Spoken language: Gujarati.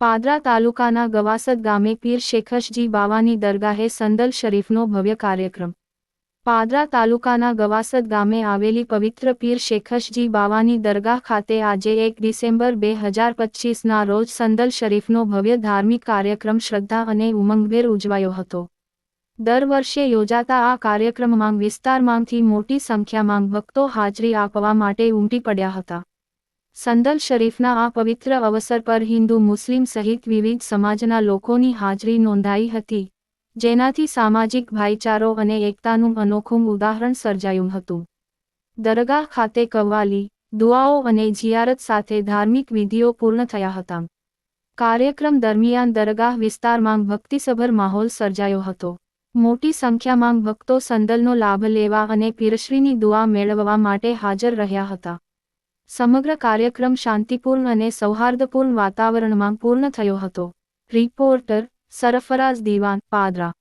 પાદરા તાલુકાના ગવાસદ ગામે પીર શેખશજી બાવાની દરગાહે સંદલ શરીફનો ભવ્ય કાર્યક્રમ. પાદરા તાલુકાના ગવાસદ ગામે આવેલી પવિત્ર પીર શેખશજી બાવાની દરગાહ ખાતે આજે એક ડિસેમ્બર બે હજાર પચીસના રોજ સંદલ શરીફનો ભવ્ય ધાર્મિક કાર્યક્રમ શ્રદ્ધા અને ઉમંગભેર ઉજવાયો હતો. દર વર્ષે યોજાતા આ કાર્યક્રમમાં વિસ્તારમાંથી મોટી સંખ્યામાં ભક્તો હાજરી આપવા માટે ઉમટી પડ્યા હતા. સંદલ શરીફના આ પવિત્ર અવસર પર હિન્દુ મુસ્લિમ સહિત વિવિધ સમાજના લોકોની હાજરી નોંધાઈ હતી, જેનાથી સામાજિક ભાઈચારો અને એકતાનું અનોખું ઉદાહરણ સર્જાયું હતું. દરગાહ ખાતે કવ્વાલી, દુઆઓ અને જિયારત સાથે ધાર્મિક વિધિઓ પૂર્ણ થયા હતા. કાર્યક્રમ દરમિયાન દરગાહ વિસ્તારમાં ભક્તિસભર માહોલ સર્જાયો હતો. મોટી સંખ્યામાં ભક્તો સંદલનો લાભ લેવા અને પીરશ્રીની દુઆ મેળવવા માટે હાજર રહ્યા હતા. સમગ્ર કાર્યક્રમ શાંતિપૂર્ણ અને સૌહાર્દપૂર્ણ વાતાવરણમાં પૂર્ણ થયો હતો. રિપોર્ટર સરફરાઝ દીવાન પાદરા